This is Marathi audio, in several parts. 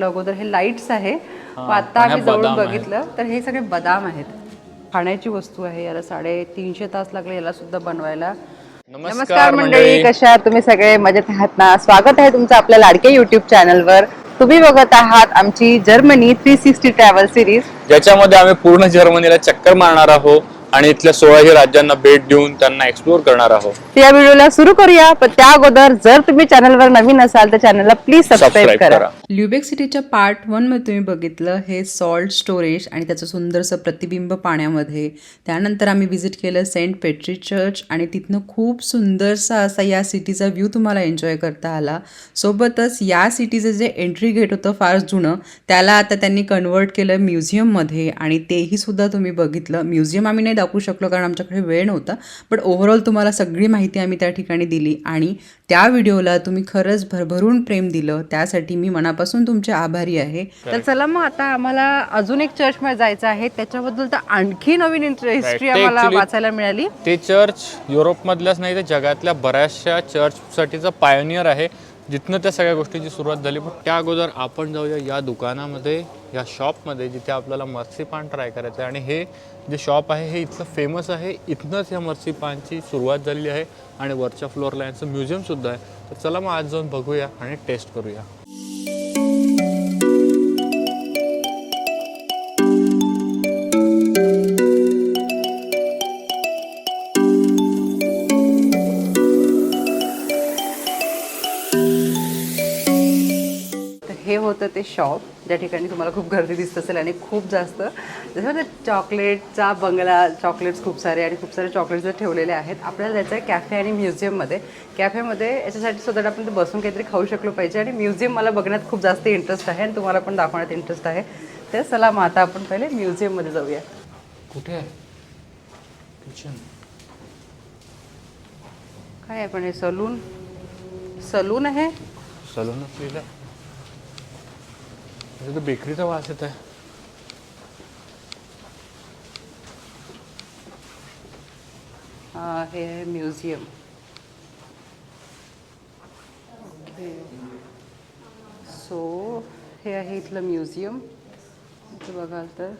वाटलं अगोदर हे लाईट्स आहे. आता आम्ही जवळून. बघितलं तर हे सगळे बदाम आहेत. खाण्याची वस्तू आहे याला साडे तीनशे तास लागले याला सुद्धा बनवायला. नमस्कार मंडळी. कशा तुम्ही सगळे मजेत आहात ना? स्वागत आहे तुमचं आपल्या लाडके युट्यूब चॅनलवर तुम्ही बघत आहात आमची Germany three sixty travel series ज्याच्यामध्ये आम्ही पूर्ण जर्मनीला चक्कर मारणार आहोत. आणि इथल्या सोळाही राज्यांना भेट देऊन त्यांना एक्सप्लोर करणार आहोत. या व्हिडिओला सुरू करूया पण त्या अगोदर जर तुम्ही चॅनलवर नवीन असाल तर चॅनलला प्लीज सबस्क्राईब करा. ल्युबेक सिटीच्या पार्ट वनमध्ये तुम्ही बघितलं हे सॉल्ट स्टोरेज आणि त्याचं सुंदरसं प्रतिबिंब पाण्यामध्ये. त्यानंतर आम्ही व्हिजिट केलं सेंट पेट्री चर्च आणि तिथनं खूप सुंदरसा असा या सिटीचा व्ह्यू तुम्हाला एन्जॉय करता आला. सोबतच या सिटीचं जे एंट्री गेट होतं फार जुनं त्याला आता त्यांनी कन्वर्ट केलं म्युझियममध्ये आणि तेही सुद्धा तुम्ही बघितलं. म्युझियम आम्ही नाही दाखवू शकलो कारण आमच्याकडे वेळ नव्हता. बट ओव्हरऑल तुम्हाला सगळी माहिती आम्ही त्या ठिकाणी दिली आणि त्या व्हिडिओला तुम्ही खरंच भरभरून प्रेम दिलं. त्यासाठी मी मनापासून तुमचे आभारी आहे. तर चला मग आता आम्हाला अजून एक चर्चमध्ये जायचं आहे. त्याच्याबद्दल तर आणखी नवीन हिस्ट्री ते आम्हाला actually- वाचायला मिळाली. ते चर्च युरोपमधल्याच नाही तर जगातल्या बऱ्याचशा चर्चसाठीचं पायोनियर आहे. जिथनं त्या सगळ्या गोष्टीची सुरुवात झाली. पण त्या अगोदर आपण जाऊया या दुकानामध्ये. या शॉपमध्ये जिथे आपल्याला मर्सीपान ट्राय करायचं आहे आणि हे जे शॉप आहे हे इथलं फेमस आहे. इथनंच या मर्सीपानची सुरुवात झालेली आहे. आणि वरच्या फ्लोअरला यांचं म्युझियमसुद्धा आहे. तर चला मग आज जाऊन बघूया आणि टेस्ट करूया. तर हे होतं ते शॉप ज्या ठिकाणी तुम्हाला खूप गर्दी दिसत असेल आणि खूप जास्त. जसं चॉकलेटचा बंगला चॉकलेट्स खूप सारे आणि खूप सारे चॉकलेट्स ठेवलेले आहेत आपल्याला जायचं आहे कॅफे आणि म्युझियममध्ये कॅफेमध्ये याच्यासाठी सुद्धा आपण ते बसून काहीतरी खाऊ शकलो पाहिजे आणि म्युझियम मला बघण्यात खूप जास्त इंटरेस्ट आहे आणि तुम्हाला पण दाखवण्यात इंटरेस्ट आहे. तर चला मग आता आपण पहिले म्युझियममध्ये जाऊया. कुठे आहे? किचन काय आहे पण हे? सलून? सलून आहे? सलूनच लिहिलं म्हणजे तो बेकरीचा वास येत आहे हा, हे आहे म्युझियम. सो हे आहे इथलं म्युझियम. इथं बघाल तर.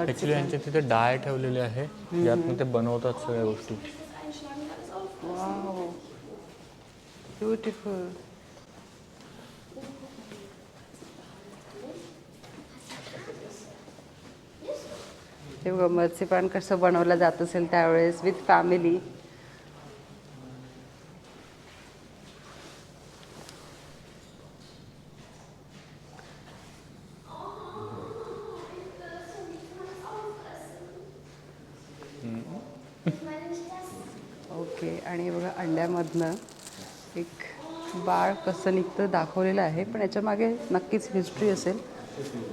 ऍक्च्युली यांच्या तिथे डाय ठेवलेले आहे. यातनं ते बनवतात सगळ्या गोष्टी. ब्युटिफुल. ते बघा मत्स्यपान कसं बनवलं जात असेल त्यावेळेस विथ फॅमिली ओके आणि बघा अंड्यामधनं एक बाळ कसं निघतं दाखवलेलं आहे पण याच्या मागे नक्कीच हिस्ट्री असेल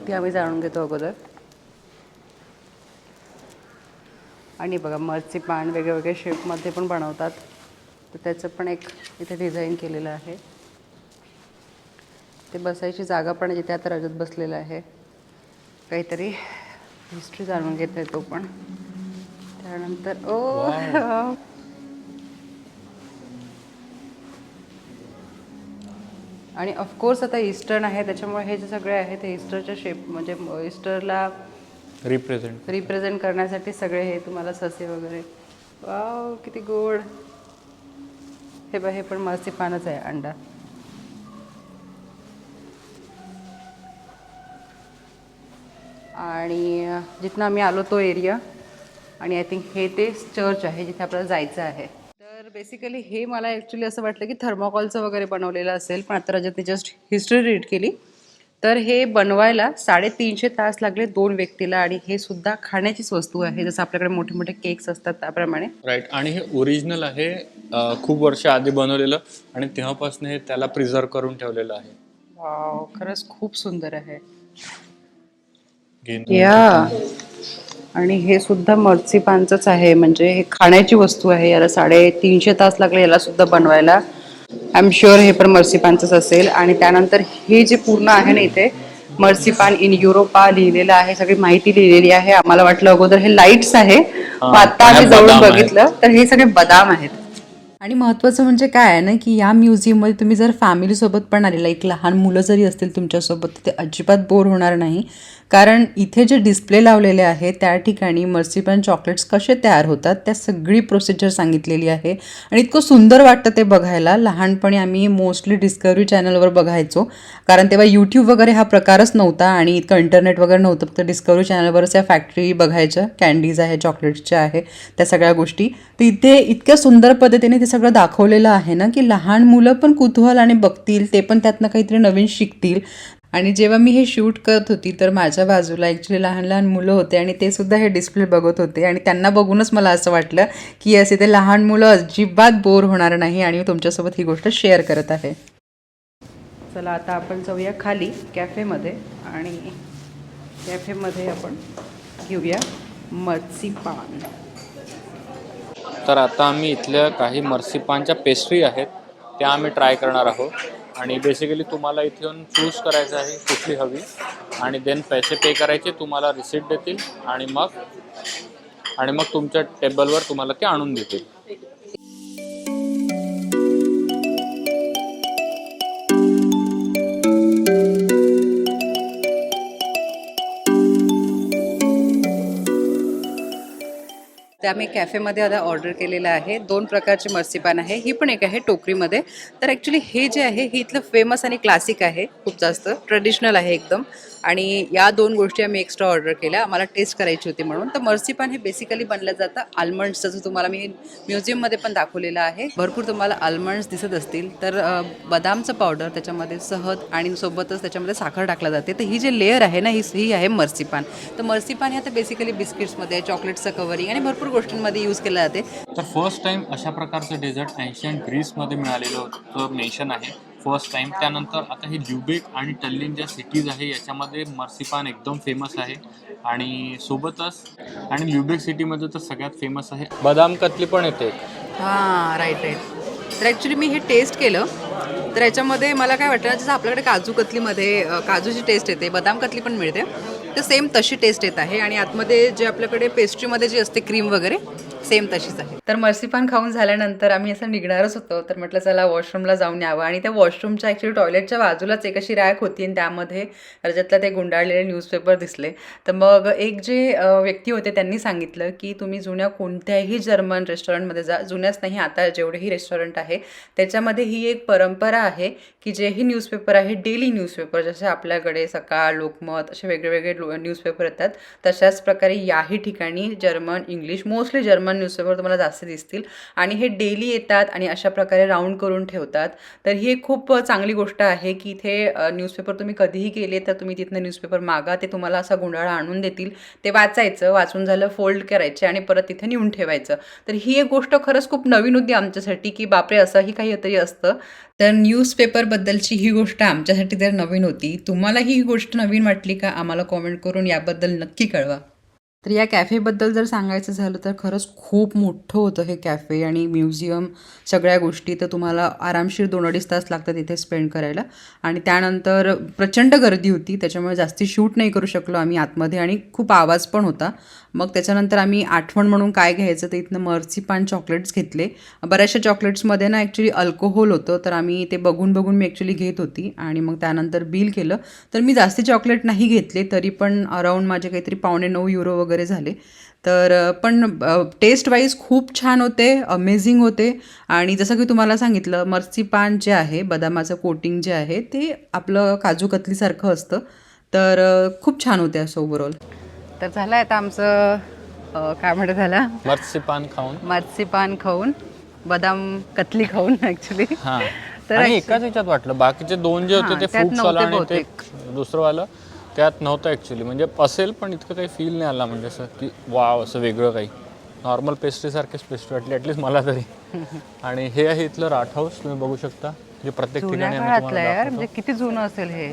ती आम्ही जाणून घेतो अगोदर. आणि बघा मरची पान वेगळ्या शेपमध्ये पण बनवतात. तर त्याचं पण एक इथे डिझाईन केलेलं आहे. ते बसायची जागा पण जिथे आता रजत बसलेलं आहे. काहीतरी हिस्ट्री जाणून घेत आहे तो पण. त्यानंतर ओ! आणि ऑफकोर्स आता ईस्टर्न आहे त्याच्यामुळे हे जे सगळे आहे ते ईस्टरच्या शेप म्हणजे ईस्टरला रिप्रेझेंट रिप्रेझेंट करण्यासाठी सगळे हे तुम्हाला ससे वगैरे. वाव किती गोड. हे बघ हे पण मस्ती पानच आहे अंडा. आणि जिथनं आम्ही आलो तो एरिया आणि आय थिंक हे ते चर्च आहे जिथे आपल्याला जायचं आहे. तर बेसिकली हे मला ॲक्च्युली असं वाटलं की थर्माकॉलचं वगैरे बनवलेलं असेल पण आता रजतने जस्ट हिस्ट्री रीड केली. तर हे बनवायला साडेतीनशे तास लागले दोन व्यक्तीला आणि हे सुद्धा खाण्याचीच वस्तू आहे. जसं आपल्याकडे मोठे मोठे केक्स असतात त्याप्रमाणे. राईट आणि हे ओरिजिनल आहे खूप वर्ष आधी बनवलेलं आणि तेव्हापासून हे त्याला प्रिझर्व करून ठेवलेलं आहे. वाव खरंच खूप सुंदर आहे. या. आणि हे सुद्धा मर्सी पानचंच आहे. म्हणजे हे खाण्याची वस्तू आहे. याला साडे तीनशे तास लागले याला सुद्धा बनवायला. आय एम शुअर हे पण मर्सी पानचंच असेल. आणि त्यानंतर हे जे पूर्ण आहे ना इथे मर्सी पान इन युरोपा लिहिलेलं आहे सगळी माहिती लिहिलेली आहे. आम्हाला वाटलं अगोदर हे लाईट्स आहे. आता आम्ही जवळून. बघितलं तर हे सगळे बदाम आहेत. आणि महत्त्वाचं म्हणजे काय आहे ना की या म्युझियममध्ये तुम्ही जर फॅमिलीसोबत पण आलेला एक लहान मुलं जरी असतील तुमच्यासोबत ते अजिबात बोर होणार नाही. कारण इथे जे डिस्प्ले लावलेले आहे त्या ठिकाणी मर्सिपन चॉकलेट्स कसे तयार होतात त्या सगळी प्रोसिजर सांगितलेली आहे. आणि इतकं सुंदर वाटतं ते बघायला. लहानपणी आम्ही मोस्टली डिस्कवरी चॅनलवर बघायचो. कारण तेव्हा यूट्यूब वगैरे हा प्रकारच नव्हता आणि इतकं इंटरनेट वगैरे नव्हतं फक्त डिस्कवरी चॅनलवरच या फॅक्टरी बघायच्या. कॅन्डीज आहे चॉकलेट्सच्या आहे त्या सगळ्या गोष्टी. तर इथे इतक्या सुंदर पद्धतीने ते सगळं दाखवलेलं आहे ना की लहान मुलं पण कुतूहल आणि बघतील ते पण त्यातनं काहीतरी नवीन शिकतील. आणि जेव्हा मी हे शूट करत होती तर माझ्या बाजूला ॲक्च्युली लहान लहान मुलं होते आणि ते सुद्धा हे डिस्प्ले बघत होते. आणि त्यांना बघूनच मला असं वाटलं की असे ते लहान मुलं अजिबात बोर होणार नाही आणि मी तुमच्यासोबत ही गोष्ट शेअर करत आहे. चला आता आपण जाऊया खाली कॅफेमध्ये आणि कॅफेमध्ये आपण घेऊया मच्छी पान तर आता आम्ही इथल्या काही मर्सिपानच्या पेस्ट्री आहेत त्या आम्ही ट्राय करणार आहोत. आणि बेसिकली तुम्हाला इथे येऊन चूज करायचं आहे कुठली हवी. आणि देन पैसे पे करायचे तुम्हाला रिसिप्ट देतील आणि मग आणि मग तुमच्या टेबलवर तुम्हाला ते आणून देतील. ते आम्ही कॅफेमध्ये आता ऑर्डर केलेलं आहे. दोन प्रकारचे मर्सीपान आहे. ही पण एक आहे टोकरीमध्ये. तर ॲक्च्युली हे जे आहे हे इथलं फेमस आणि क्लासिक आहे खूप जास्त. ट्रेडिशनल आहे एकदम. आणि या दोन गोष्टी आम्ही एक्स्ट्रा ऑर्डर केल्या. आम्हाला टेस्ट करायची होती म्हणून. तर मर्सीपान हे बेसिकली बनलं जातं आल्मंड्स जो तुम्हाला मी म्युझियममध्ये पण दाखवलेलं आहे. भरपूर तुम्हाला आल्मंड्स दिसत असतील. तर बदामचं पावडर त्याच्यामध्ये सहद आणि सोबतच त्याच्यामध्ये साखर टाकला जाते. तर ही जे लेअर आहे ना ही ही आहे मर्सीपान तर मर्सीपान हे आता बेसिकली बिस्किट्समध्ये चॉकलेटचं कवरिंग आणि भरपूर गोष्टींमध्ये यूज केलं जाते. तर फर्स्ट टाइम अशा प्रकारचं डेझर्ट एन्शियंट ग्रीसमध्ये मिळालेलं होतं नेशन आहे. फर्स्ट टाइम त्यानंतर आता हे ल्युबेक आणि टल्लिन ज्या सिटीज आहे याच्यामध्ये मर्सिपान एकदम फेमस आहे. आणि सोबतच आणि ल्युबेक सिटीमध्ये तर सगळ्यात फेमस आहे. बदाम कतली पण येते. हां राईट राईट तर ॲक्च्युली मी हे टेस्ट केलं. तर याच्यामध्ये मला काय वाटतं ना जसं आपल्याकडे काजू कतलीमध्ये काजूची टेस्ट येते बदाम कतली पण मिळते. तर सेम तशी टेस्ट येत आहे. आणि आतमध्ये जे आपल्याकडे पेस्ट्रीमध्ये जी असते क्रीम वगैरे सेम तशीच आहे. तर मर्सीपान खाऊन झाल्यानंतर आम्ही असं निघणारच होतो. तर म्हटलं चला वॉशरूमला जाऊन यावं. आणि त्या वॉशरूमच्या ॲक्च्युली टॉयलेटच्या बाजूलाच एक अशी रॅक होती आणि त्यामध्ये रजतला ते गुंडाळलेले न्यूजपेपर दिसले. तर मग एक जे व्यक्ती होते त्यांनी सांगितलं की तुम्ही जुन्या कोणत्याही जर्मन रेस्टॉरंटमध्ये जा. जुन्याच नाही आता जेवढेही रेस्टॉरंट आहे त्याच्यामध्ये ही एक परंपरा आहे की जेही न्यूजपेपर आहे डेली न्यूजपेपर जसे आपल्याकडे सकाळ लोकमत असे वेगळे वेगळे न्यूजपेपर येतात तशाच प्रकारे याही ठिकाणी German English mostly German newspaper तुम्हाला जास्त दिसतील. आणि हे डेली येतात आणि अशा प्रकारे राऊंड करून ठेवतात. तर ही एक खूप चांगली गोष्ट आहे की इथे न्यूजपेपर तुम्ही कधीही केले तर तुम्ही तिथनं न्यूजपेपर मागा ते तुम्हाला असा गुंडाळा आणून देतील. ते वाचायचं वाचून झालं फोल्ड करायचे आणि परत तिथे नेऊन ठेवायचं. तर ही एक गोष्ट खरंच खूप नवीन होती आमच्यासाठी की बापरे असंही काहीतरी असतं. तर न्यूजपेपरबद्दलची ही गोष्ट आमच्यासाठी तर नवीन होती तुम्हालाही ही गोष्ट नवीन वाटली का? आम्हाला कॉमेंट करून याबद्दल नक्की कळवा. तर या कॅफेबद्दल जर सांगायचं झालं तर खरंच खूप मोठं होतं हे कॅफे आणि म्युझियम सगळ्या गोष्टी तर तुम्हाला आरामशीर दोन अडीच तास लागतात इथे स्पेंड करायला. आणि त्यानंतर प्रचंड गर्दी होती त्याच्यामुळे जास्ती शूट नाही करू शकलो आम्ही आतमध्ये आणि खूप आवाज पण होता. मग त्याच्यानंतर आम्ही आठवण म्हणून काय घ्यायचं तर इथनं मर्सी पान चॉकलेट्स घेतले. बऱ्याचशा चॉकलेट्समध्ये ना ॲक्च्युली अल्कोहोल होतं तर आम्ही ते बघून बघून मी ॲक्च्युली घेत होती. आणि मग त्यानंतर बिल केलं. तर मी जास्ती चॉकलेट नाही घेतले तरी पण अराऊंड माझे काहीतरी पावणे नऊ युरो वगैरे झाले. तर पण टेस्ट वाईज खूप छान होते अमेझिंग होते. आणि जसं की तुम्हाला सांगितलं मर्सी पान जे आहे बदामाचं कोटिंग जे आहे ते आपलं काजू कतलीसारखं असतं. तर खूप छान होते असं ओव्हरऑल तर झालं आता आमचं काय म्हणत झालं मर्सिपान खाऊन. मर्सीपान खाऊन बदाम कतली खाऊन ॲक्च्युली हा. तर आणि एकाच ह्याच्यात वाटलं बाकीचे दोन जे होते ते आणि ते दुसरंवालं त्यात नव्हतं ॲक्च्युली म्हणजे असेल पण इतकं काही फील नाही आला. म्हणजे असं की वाव असं वेगळं काही. नॉर्मल पेस्ट्रीसारखेच पेस्ट्री वाटली ॲटलीस्ट मला तरी. आणि हे आहे इथलं राठ हाऊस तुम्ही बघू शकता. जे प्रत्येक जुन्या ठिकाणी आम्ही काळातलं तुम्हाला यार. दाखवतो. म्हणजे किती जुनं असेल हे.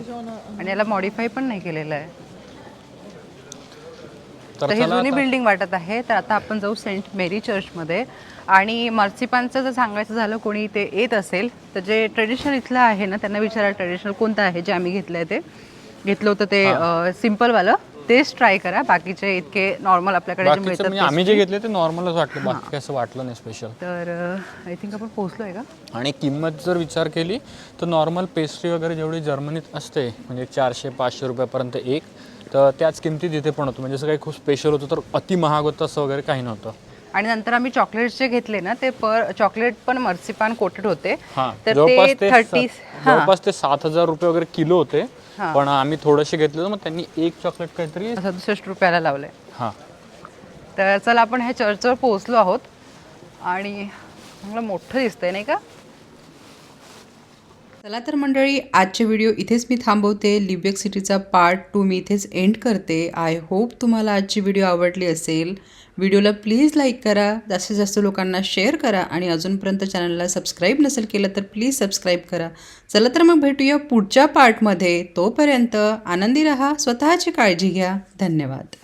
आणि याला मॉडीफाय पण नाही केलेलं आहे. तर तर ही चला जुनी आता- बिल्डिंग वाटत आहे. तर आता आपण जाऊ सेंट मेरी चर्चमध्ये आणि मर्सिपानचं जर सांगायचं झालं कोणी ते येत असेल तर जे ट्रेडिशनल इथलं आहे ना त्यांना विचारा ट्रेडिशनल कोणतं आहे जे आम्ही घेतलं आहे ते. घेतलं होतं ते सिम्पलवालं. तेच ट्राय करा. बाकीचे इतके नॉर्मल आपल्याकडे जे बाकीचं मिळतात म्हणजे आम्ही जे घेतले ते नॉर्मलच वाटलं. बाकी असं वाटलं नाही स्पेशल तर आय थिंक आपण पोहोचलो आहे का? आणि किंमत जर विचार केली तर नॉर्मल पेस्ट्री वगैरे जेवढी जर्मनीत असते म्हणजे चारशे पाचशे रुपयापर्यंत एक तर त्याच किमतीत इथे पण होतं. म्हणजे असं काही खूप स्पेशल होतं तर अति महाग होतं असं वगैरे काही नव्हतं. आणि नंतर आम्ही चॉकलेट्स जे घेतले ना ते पर चॉकलेट पण मर्सिपान कोटेड होते. हां तर जवळपास ते थर्टी सा- जवळपास ते सात हजार रुपये वगैरे किलो होते. हां. पण आम्ही थोडेसे घेतले मग त्यांनी एक चॉकलेट काहीतरी सदुसष्ट रुपयाला लावले हां. तर चला आपण ह्या चर्चवर पोहोचलो आहोत. आणि चांगलं मोठं दिसतंय नाही का? चला तर मंडळी आजचे व्हिडिओ इथेच मी थांबवते. लिबेक सिटीचा पार्ट टू मी इथेच एंड करते. आय होप तुम्हाला आजची व्हिडिओ आवडली असेल. व्हिडिओला प्लीज लाईक करा. जास्तीत जास्त लोकांना शेअर करा. आणि अजूनपर्यंत चॅनलला सबस्क्राईब नसेल केलं तर प्लीज सबस्क्राईब करा. चला तर मग भेटूया पुढच्या पार्टमध्ये तोपर्यंत आनंदी रहा स्वतःची काळजी घ्या. धन्यवाद.